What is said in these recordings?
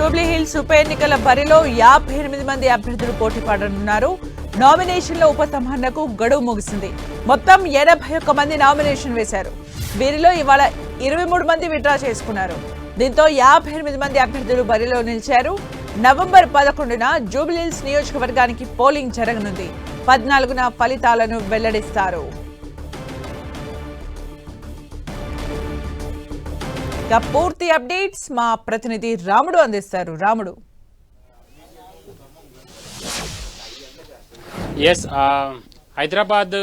జూబ్లీహిల్స్ ఉప ఎన్నికల బరిలో యాభై ఎనిమిది మంది అభ్యర్థులు పోటీ పడనున్నారు. నామినేషన్ల ఉపసంహరణకు గడువు ముగిసింది. మొత్తం ఎనభై ఒక్క మంది నామినేషన్ వేశారు. వీరిలో ఇవాళ ఇరవై మూడు మంది విడ్రా చేసుకున్నారు. దీంతో యాభై ఎనిమిది మంది అభ్యర్థులు బరిలో నిలిచారు. నవంబర్ పదకొండున జూబ్లీహిల్స్ నియోజకవర్గానికి పోలింగ్ జరగనుంది. పద్నాలుగున ఫలితాలను వెల్లడిస్తారు. ఇక పూర్తి అప్డేట్స్ మా ప్రతినిధి రాముడు అందిస్తారు. రాముడు. ఎస్ హైదరాబాద్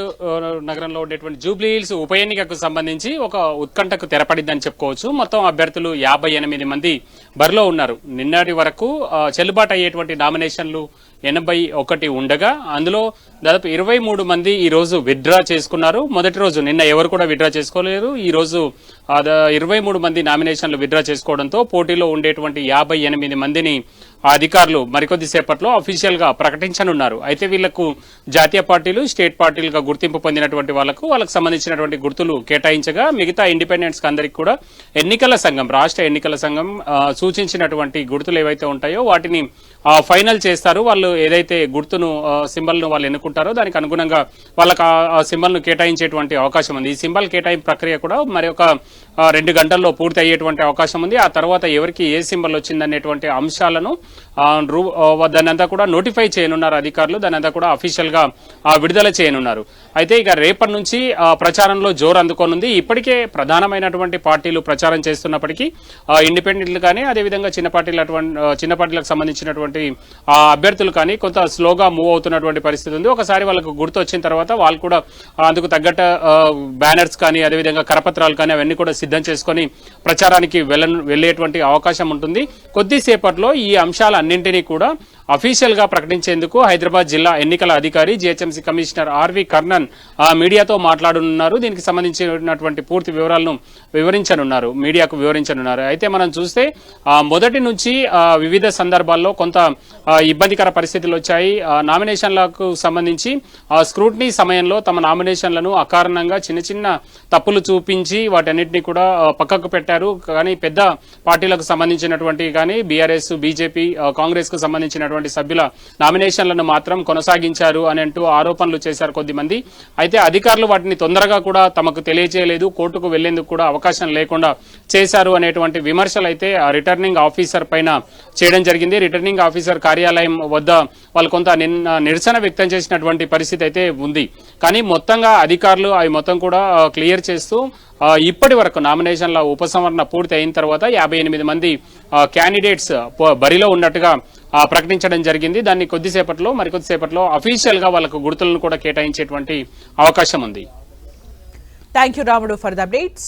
నగరంలో ఉండేటువంటి జూబ్లీ హిల్స్ ఉప ఎన్నికకు సంబంధించి ఒక ఉత్కంఠకు తెరపడిందని చెప్పుకోవచ్చు. మొత్తం అభ్యర్థులు యాభై ఎనిమిది మంది బరిలో ఉన్నారు. నిన్నటి వరకు చెల్లుబాటు అయ్యేటువంటి నామినేషన్లు ఎనభై ఒకటి ఉండగా అందులో దాదాపు ఇరవై మూడు మంది ఈరోజు విత్డ్రా చేసుకున్నారు. మొదటి రోజు నిన్న ఎవరు కూడా విత్డ్రా చేసుకోలేరు ఈరోజు ఇరవై మూడు మంది నామినేషన్లు విత్డ్రా చేసుకోవడంతో పోటీలో ఉండేటువంటి యాభై ఎనిమిది మందిని అధికారులు మరికొద్దిసేపట్లో అఫీషియల్గా ప్రకటించనున్నారు. అయితే వీళ్ళకు జాతీయ పార్టీలు స్టేట్ పార్టీలుగా గుర్తింపు పొందినటువంటి వాళ్ళకు వాళ్ళకు సంబంధించినటువంటి గుర్తులు కేటాయించగా మిగతా ఇండిపెండెంట్స్ అందరికి కూడా ఎన్నికల సంఘం రాష్ట్ర ఎన్నికల సంఘం సూచించినటువంటి గుర్తులు ఏవైతే ఉంటాయో వాటిని ఫైనల్ చేస్తారు. వాళ్ళు ఏదైతే గుర్తును సింబల్ను వాళ్ళు ఎన్నుకుంటారో దానికి అనుగుణంగా వాళ్ళకి ఆ సింబల్ను కేటాయించేటువంటి అవకాశం ఉంది. ఈ సింబల్ కేటాయింపు ప్రక్రియ కూడా మరి ఒక రెండు గంటల్లో పూర్తి అయ్యేటువంటి అవకాశం ఉంది. ఆ తర్వాత ఎవరికి ఏ సింబల్ వచ్చిందనేటువంటి అంశాలను ఆ, దాన్ని అంతా కూడా నోటిఫై చేయనున్నారు అధికారులు. దాని అంతా కూడా అఫీషియల్గా విడుదల చేయనున్నారు. అయితే ఇక రేపటి నుంచి ప్రచారంలో జోరు అందుకోనుంది. ఇప్పటికే ప్రధానమైనటువంటి పార్టీలు ప్రచారం చేస్తున్నప్పటికీ ఇండిపెండెంట్లు కానీ అదేవిధంగా చిన్న పార్టీలు అటువంటి చిన్న పార్టీలకు సంబంధించినటువంటి అభ్యర్థులు కానీ కొంత స్లోగా మూవ్ అవుతున్నటువంటి పరిస్థితి ఉంది. ఒకసారి వాళ్ళకు గుర్తు వచ్చిన తర్వాత వాళ్ళు కూడా అందుకు తగ్గట్టు బ్యానర్స్ కానీ అదేవిధంగా కరపత్రాలు కానీ అవన్నీ కూడా సిద్ధం చేసుకొని ప్రచారానికి వెళ్ళ వెళ్ళేటువంటి అవకాశం ఉంటుంది. కొద్దిసేపట్లో ఈ అంశాలన్నింటినీ కూడా అఫీషియల్గా ప్రకటించేందుకు హైదరాబాద్ జిల్లా ఎన్నికల అధికారి జిహెచ్ఎంసీ కమిషనర్ ఆర్వి కర్ణన్ మీడియాతో మాట్లాడనున్నారు. దీనికి సంబంధించినటువంటి పూర్తి వివరాలను వివరించనున్నారు. మీడియాకు వివరించనున్నారు. అయితే మనం చూస్తే మొదటి నుంచి వివిధ సందర్భాల్లో కొంత ఇబ్బందికర పరిస్థితులు వచ్చాయి. నామినేషన్లకు సంబంధించి ఆ, స్క్రూటినీ సమయంలో తమ నామినేషన్లను అకారణంగా చిన్న చిన్న తప్పులు చూపించి వాటన్నిటిని కూడా పక్కకు పెట్టారు. కానీ పెద్ద పార్టీలకు సంబంధించినటువంటి కానీ బీఆర్ఎస్ బీజేపీ కాంగ్రెస్కు ఉన్నటువంటి సభ్యుల నామినేషన్లను మాత్రం కొనసాగించారు అని అంటూ ఆరోపణలు చేశారు కొద్దిమంది. అయితే అధికారులు వాటిని తొందరగా కూడా తమకు తెలియజేయలేదు కోర్టుకు వెళ్ళేందుకు కూడా అవకాశం లేకుండా చేశారు అనేటువంటి విమర్శలు అయితే ఆ రిటర్నింగ్ ఆఫీసర్ పైన చేయడం జరిగింది. రిటర్నింగ్ ఆఫీసర్ కార్యాలయం వద్ద వాళ్ళు కొంత నిన్న నిరసన వ్యక్తం చేసినటువంటి పరిస్థితి అయితే ఉంది. కానీ మొత్తంగా అధికారులు అవి మొత్తం కూడా క్లియర్ చేస్తూ ఇప్పటి వరకు నామినేషన్ల ఉపసంహరణ పూర్తి అయిన తర్వాత యాభై ఎనిమిది మంది క్యాండిడేట్స్ బరిలో ఉన్నట్టుగా ప్రకటించడం జరిగింది. దాన్ని కొద్దిసేపట్లో మరికొద్దిసేపట్లో అఫీషియల్గా వాళ్ళకు గుర్తులను కూడా కేటాయించేటువంటి అవకాశం ఉంది. Thank you Ramudu for the updates